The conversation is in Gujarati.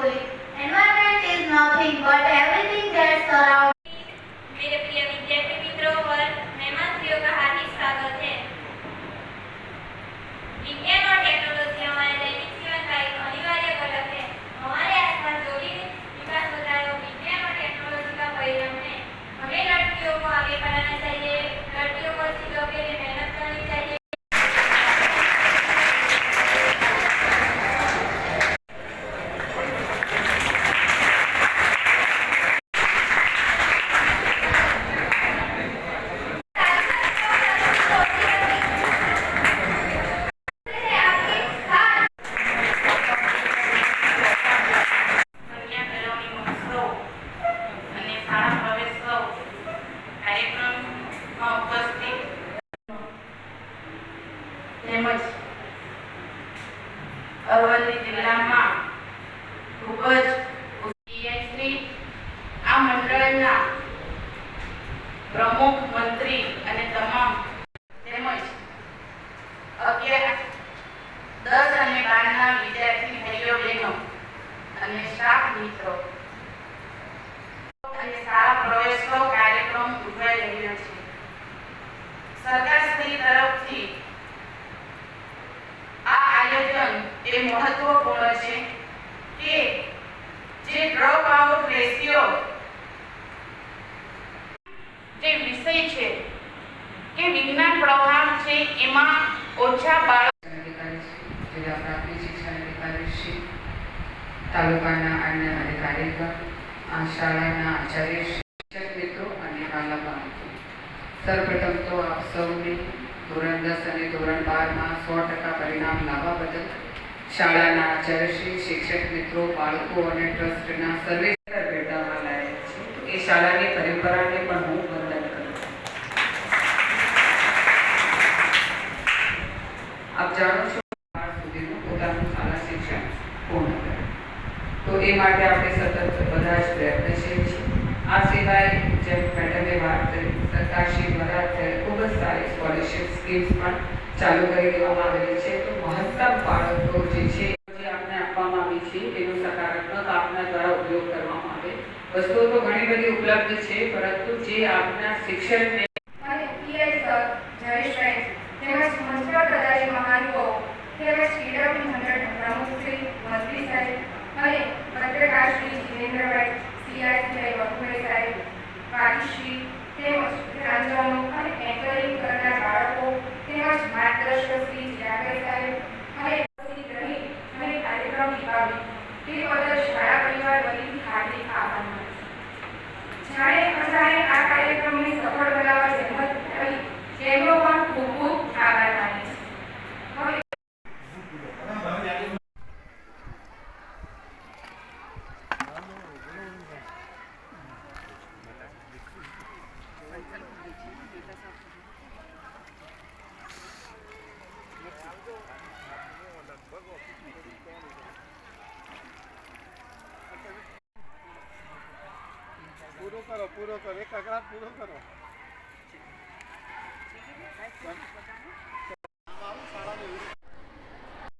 বলে અરવલ્લી જિલ્લામાં ખૂબ જ ઓછા બાળકો જિલ્લા પ્રાથમિક શિક્ષણ અધિકારી શ્રી તાલુકાના અન્ય અધિકારીગણ આ શાળાના આચાર્ય શિક્ષક મિત્રો અને વાલા બાળકો. સર્વપ્રથમ તો આપ સૌને ધોરણ દસ અને ધોરણ બારમાં સો ટકા પરિણામ લાવવા બદલ શાળાના આચાર્યશ્રી શિક્ષક મિત્રો બાળકો અને ટ્રસ્ટના સર્વે ભેટામાં લાયક છે એ શાળાની પરંપરાને પણ હું વંદન કરું છું આપ જાણો છો બાર સુધીનું પોતાનું શાળા શિક્ષણ પૂર્ણ કરે. તો એ માટે આપણે સતત બધા જ પ્રયત્નશીલ છીએ આ સિવાય જેમ મેડમે વાત કરી, સરકારશ્રી દ્વારા અત્યારે ખૂબ જ સારી સ્કોલરશિપ સ્કીમ્સ પણ ચાલુ કરી દેવામાં આવેલી છે. તો મહત્તમ બાળકો જે છે, જે આપને આપવામાં આવી છે એનો સકારાત્મક આપના દ્વારા ઉપયોગ કરવામાં આવે. વસ્તુઓ તો ઘણી બધી ઉપલબ્ધ છે, પરંતુ જે આપના શિક્ષણને તે બદલ શાળા પરિવાર વતીથી હાર્દિક આભાર. જાણે અજાણે આ કાર્યક્રમને સફળ બનાવવા ઉઠાવી તેમનો પણ ખૂબ ખૂબ આભાર માને છે હવે પૂરો કરો પૂરો કરો એક અગડા પૂરો કરો.